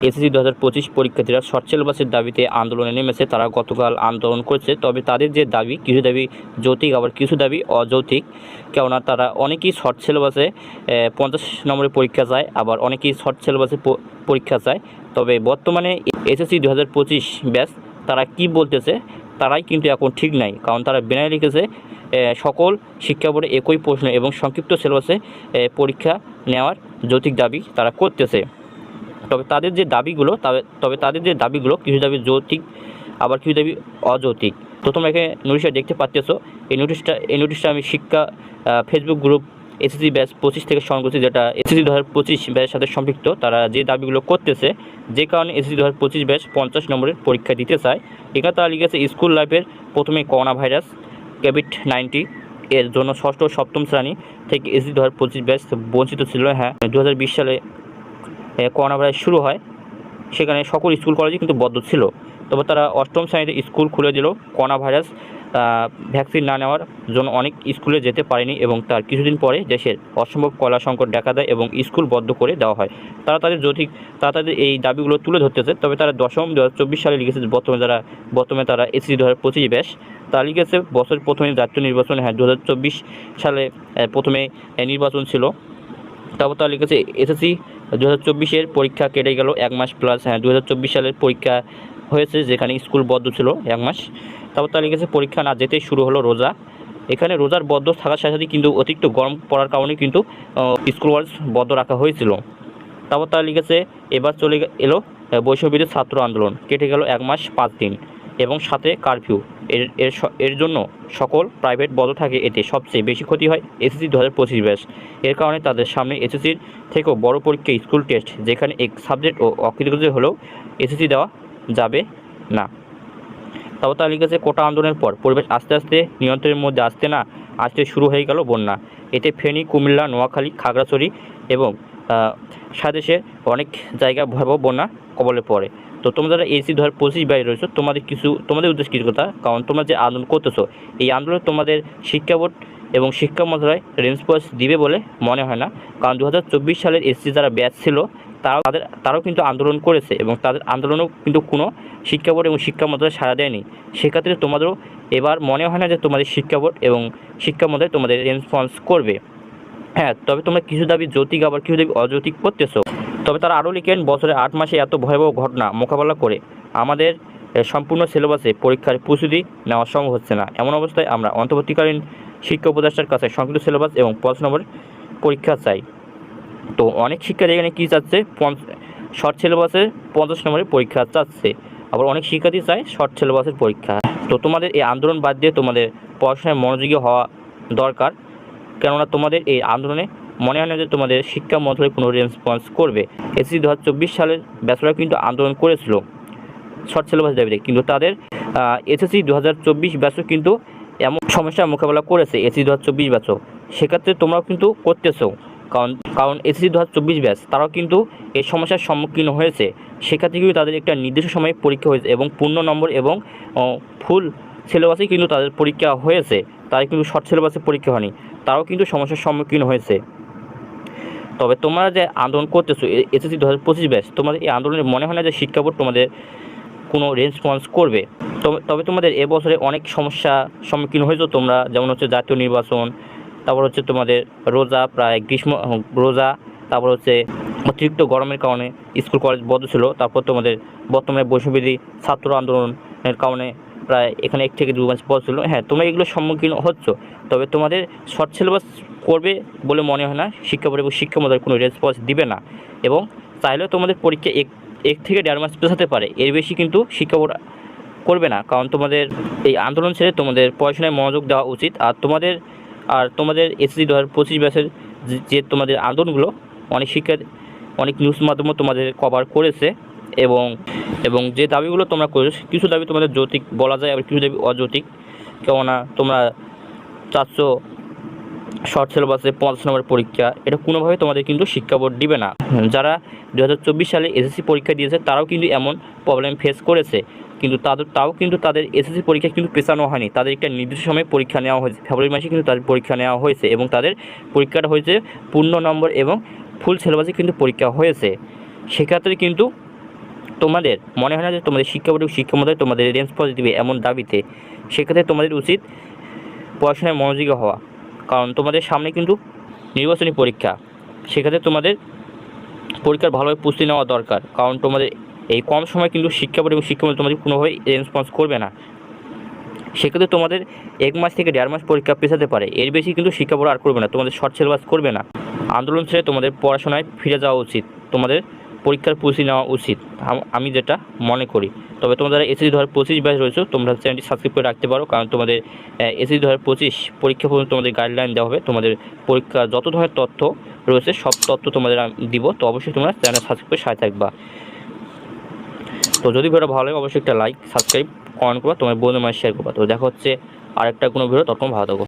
SSC দু হাজার পঁচিশ পরীক্ষার্থীরা শর্ট সিলেবাসের দাবিতে আন্দোলনে নেমেছে। তারা গতকাল আন্দোলন করেছে। তবে তাদের যে দাবি, কিছু দাবি যৌতিক আবার কিছু দাবি অযৌক্তিক কেননা তারা অনেকেই শর্ট সিলেবাসে পঞ্চাশ নম্বরের পরীক্ষা চায়, আবার অনেকেই শর্ট সিলেবাসে পরীক্ষা চায়। তবে বর্তমানে এসএসসি দু হাজার পঁচিশ ব্যাচ তারা কি বলতেছে, তারাই কিন্তু এখন ঠিক নাই। কারণ তারা বেনায় লিখেছে সকল শিক্ষা বোর্ডে একই প্রশ্ন এবং সংক্ষিপ্ত সিলেবাসে পরীক্ষা নেওয়ার যৌক্তিক দাবি তারা করতেছে। তবে তাদের যে দাবিগুলো, তবে তাদের যে দাবিগুলো কিছু দাবি যৌক্তিক আবার কিছু দাবি অযৌক্তিক তো তোমরা এখানে নোটিশটা দেখতে পাচ্তেছো এই নোটিশটা এই নোটিশটা আমি শিক্ষা ফেসবুক গ্রুপ এসএসসি ব্যাচ পঁচিশ থেকে করছি যেটা এসএসসি দু হাজার পঁচিশ ব্যাচের সাথে সম্পৃক্ত, তারা যে দাবিগুলো করতেছে, যে কারণে এসএসসি দু হাজার পঁচিশ ব্যাচ পঞ্চাশ নম্বরের পরীক্ষা দিতে চায়। এখানে তারা লিখেছে স্কুল লাইফের প্রথমে করোনা ভাইরাস কোভিড নাইন্টি এর জন্য ষষ্ঠ সপ্তম শ্রেণি থেকে এসএসসি দু হাজার পঁচিশ ব্যাচ বঞ্চিত ছিল। হ্যাঁ দু হাজার বিশ সালে করোনা ভাইরাস শুরু হয়। সেখানে সকল স্কুল কলেজে কিন্তু বদ্ধ ছিল। তবে তারা অষ্টম শ্রেণীতে স্কুল খুলে দিল। করোনা ভাইরাস ভ্যাকসিন না নেওয়ার জন্য অনেক স্কুলে যেতে পারেনি এবং তার কিছুদিন পরে দেশের অসম্ভব কলা সংকট দেখা দেয় এবং স্কুল বদ্ধ করে দেওয়া হয়। তারা তাদের যৌতিক তারা তাদের এই দাবিগুলো তুলে ধরতেছে। তবে তারা দশম দু হাজার চব্বিশ সালে লিখেছে বর্তমানে যারা, বর্তমানে তারা এসি দু হাজার পঁচিশ ব্যাস, তারা লিখেছে বছর প্রথমে জাতীয় নির্বাচন হ্যাঁ দু হাজার চব্বিশ সালে প্রথমে নির্বাচন ছিল। তারপর তারা লিখেছে এসএসসি দু হাজার পরীক্ষা কেটে গেল এক মাস প্লাস হ্যাঁ দু হাজার চব্বিশ সালের পরীক্ষা হয়েছে যেখানে স্কুল বদ্ধ ছিল এক মাস। তারপর তার লিখেছে পরীক্ষা না যেতেই শুরু হলো রোজা। এখানে রোজার বদ্ধ থাকার সাথে সাথে কিন্তু অতিরিক্ত গরম পড়ার কারণে কিন্তু স্কুল কলেজ বদ্ধ রাখা হয়েছিল। তারপর তারা লিখেছে এবার চলে এলো আহ, ছাত্র আন্দোলন। কেটে গেল এক মাস পাঁচ দিন। এবং সাথে কারফিউ এর এর এর জন্য সকল প্রাইভেট বন্ধ থাকে, এতে সবচেয়ে বেশি ক্ষতি হয় এসএসসি দু হাজার পঁচিশ ব্যাস এর কারণে তাদের সামনে এসএসসির থেকেও বড় পরীক্ষা স্কুল টেস্ট যেখানে এক সাবজেক্ট ও অকৃতকার্য হলেও এসএসসি দেওয়া যাবে না। তারপর তারা লিখেছে কোটা আন্দোলনের পর পরিবেশ আস্তে আস্তে নিয়ন্ত্রণের মধ্যে আসতে না, আসতে শুরু হয়ে গেল বন্যা। এতে ফেনী, কুমিল্লা, নোয়াখালী, খাগড়াছড়ি এবং সাদেশে অনেক জায়গা ভয়াবহ বন্যা কবলে পড়ে। তো তোমরা যারা এসি ধর পঁচিশ বাইরে রয়েছো, তোমাদের কিছু, তোমাদের উদ্দেশ্য কিছু কথা? কারণ তোমরা যে আন্দোলন করতেছো, এই আন্দোলনে তোমাদের শিক্ষা বোর্ড এবং শিক্ষা মন্ত্রণালয় রেসপন্স দিবে বলে মনে হয় না। কারণ দু হাজার চব্বিশ সালের এসসি যারা ব্যাচ ছিল, তারাও তাদের, তারাও কিন্তু আন্দোলন করেছে এবং তাদের আন্দোলনও কিন্তু কোনো শিক্ষা বোর্ড এবং শিক্ষা মন্ত্রণালয় সাড়া দেয়নি। সেক্ষেত্রে তোমাদেরও এবার মনে হয় না যে তোমাদের শিক্ষা বোর্ড এবং শিক্ষা মন্ত্রণালয় তোমাদের রেসপন্স করবে। হ্যাঁ তবে তোমরা কিছু দাবি যৌতিক আবার কিছু দাবি অযৌতিক করতেছো। তবে তারা আরও লিখেন, বছরে আট মাসে এত ভয়াবহ ঘটনা মোকাবেলা করে আমাদের সম্পূর্ণ সিলেবাসে পরীক্ষার প্রস্তুতি নেওয়া সম্ভব হচ্ছে না। এমন অবস্থায় আমরা অন্তর্বর্তীকালীন শিক্ষা উপদেষ্টার কাছে সংক্ষিপ্ত সিলেবাস এবং পাঁচ নম্বর পরীক্ষা চাই। তো অনেক শিক্ষার্থী এখানে কী চাচ্ছে? শর্ট সিলেবাসে পঞ্চাশ নম্বরের পরীক্ষা চাচ্ছে। আবার অনেক শিক্ষার্থী চায় শর্ট সিলেবাসের পরীক্ষা। তো তোমাদের এই আন্দোলন বাদ দিয়ে তোমাদের পড়াশোনায় মনোযোগী হওয়া দরকার। কেননা তোমাদের এই আন্দোলনে মনে হয় না যে তোমাদের শিক্ষা মন্ত্রণালয় কোনো রেসপন্স করবে। এসএসসি দু হাজার চব্বিশ সালের ব্যাচরা কিন্তু আন্দোলন করেছিল। শর্ট সিলেবাস দাবিতে। কিন্তু তাদের এসএসসি দু হাজার চব্বিশ ব্যাচও কিন্তু এমন সমস্যার মোকাবেলা করেছে, এসএসসি দু হাজার চব্বিশ ব্যাচও। সেক্ষেত্রে তোমরাও কিন্তু করতেছো। কারণ কারণ এসএসসি দু হাজার চব্বিশ ব্যাচ, তারাও কিন্তু এই সমস্যার সম্মুখীন হয়েছে। সেক্ষেত্রে কিন্তু তাদের একটা নির্দিষ্ট সময়ে পরীক্ষা হয়েছে এবং পূর্ণ নম্বর এবং ফুল সিলেবাসে কিন্তু তাদের পরীক্ষা হয়েছে। তাদের কিন্তু শর্ট সিলেবাসে পরীক্ষা হয়নি। তারাও কিন্তু সমস্যার সম্মুখীন হয়েছে। তবে তোমরা যে আন্দোলন করতেছো এসএসসি দু হাজার পঁচিশ ব্যাচ, তোমাদের এই আন্দোলনে মনে হয় না যে শিক্ষা বোর্ড তোমাদের কোনো রেসপন্স করবে? তবে তোমাদের এবছরে অনেক সমস্যা সম্মুখীন হয়েছো তোমরা, যেমন হচ্ছে জাতীয় নির্বাচন, তারপর হচ্ছে তোমাদের রোজা প্রায় গ্রীষ্ম, রোজা, তারপর হচ্ছে অতিরিক্ত গরমের কারণে স্কুল কলেজ বন্ধ ছিল, তারপর তোমাদের বর্তমানে বৈষম্যবিধি ছাত্র আন্দোলনের কারণে প্রায় এখানে এক থেকে দু মাস বন্ধ ছিল। হ্যাঁ তোমরা এগুলোর সম্মুখীন হচ্ছ, তবে তোমাদের শর্ট সিলেবাস করবে বলে মনে হয় না। শিক্ষা এবং শিক্ষা মন্ত্রণালয় কোনো রেসপন্স দিবে না। এবং চাইলেও তোমাদের পরীক্ষা এক এক থেকে দেড় মাস পেছাতে পারে। এর বেশি কিন্তু শিক্ষা বোর্ড করবে না। কারণ তোমাদের এই আন্দোলন ছেড়ে তোমাদের পড়াশোনায় মনোযোগ দেওয়া উচিত। আর তোমাদের আর তোমাদের এসএসসি দু হাজার পঁচিশ ব্যাচের যে- যে তোমাদের আন্দোলনগুলো, অনেক শিক্ষা অনেক নিউজ মাধ্যমও তোমাদের কভার করেছে। এবং এবং যে দাবিগুলো তোমরা করেছ, কিছু দাবি তোমাদের যৌতিক বলা যায় আবার কিছু দাবি অযৌতিক। কেননা তোমরা চারশো শর্ট সিলেবাসে পঞ্চাশ নম্বর পরীক্ষা, এটা কোনোভাবে তোমাদের কিন্তু শিক্ষা বোর্ড দিবে না। যারা দু হাজার চব্বিশ সালে এসএসসি পরীক্ষা দিয়েছে, তারাও কিন্তু এমন প্রবলেম ফেস করেছে। কিন্তু তাদের, তাও কিন্তু তাদের এসএসসি পরীক্ষা কিন্তু পেছানো হয়নি। তাদের একটা নির্দিষ্ট সময়ে পরীক্ষা নেওয়া হয়েছে। ফেব্রুয়ারি মাসে কিন্তু তাদের পরীক্ষা নেওয়া হয়েছে এবং তাদের পরীক্ষাটা হয়েছে পূর্ণ নম্বর এবং ফুল সিলেবাসে কিন্তু পরীক্ষা হয়েছে। সেক্ষেত্রে কিন্তু তোমাদের, মনে হয় না যে তোমাদের শিক্ষা বোর্ড এবং শিক্ষা মন্ত্রণালয় তোমাদের রেঞ্জ পজিটিভ দিবে এমন দাবিতে, সেক্ষেত্রে তোমাদের উচিত পড়াশোনায় মনোযোগী হওয়া। কারণ তোমাদের সামনে কিন্তু নির্বাচনী পরীক্ষা, সেক্ষেত্রে তোমাদের পরীক্ষার ভালোভাবে পুষ্টি নেওয়া দরকার। কারণ তোমাদের এই কম সময় কিন্তু শিক্ষা বোর্ড এবং শিক্ষা তোমাদের কোনোভাবেই রেসপন্স করবে না। সেক্ষেত্রে তোমাদের এক মাস থেকে দেড় মাস পরীক্ষা পেছাতে পারে। এর বেশি কিন্তু শিক্ষা বোর্ড আর করবে না, তোমাদের শর্ট সিলেবাস করবে না। আন্দোলন ছেড়ে তোমাদের পড়াশোনায় ফিরে যাওয়া উচিত। তোমাদের পরীক্ষার প্রস্তুতি নেওয়া উচিত। আমি যেটা মনে করি। তবে তোমরা যারা এসএসসি দু হাজার পঁচিশ ব্যাচ রয়েছে, তোমরা চ্যানেলটি সাবস্ক্রাইব করে রাখতে পারো, কারণ তোমাদের এসএসসি দু হাজার পঁচিশ পরীক্ষা পর্যন্ত তোমাদের গাইডলাইন দেওয়া হবে। তোমাদের পরীক্ষা যত ধরনের তথ্য রয়েছে, সব তথ্য তোমাদের দিব। তো অবশ্যই তোমরা চ্যানেল সাবস্ক্রাইব করে সাথে থাকবা। তো যদি ভিডিওটা ভালো লাগে, অবশ্যই একটা লাইক সাবস্ক্রাইব কমেন্ট করবা, তোমার বন্ধু মাঝে শেয়ার করবা। তো দেখা হচ্ছে আরেকটা কোনো ভিডিও তখন ভালো থাকো।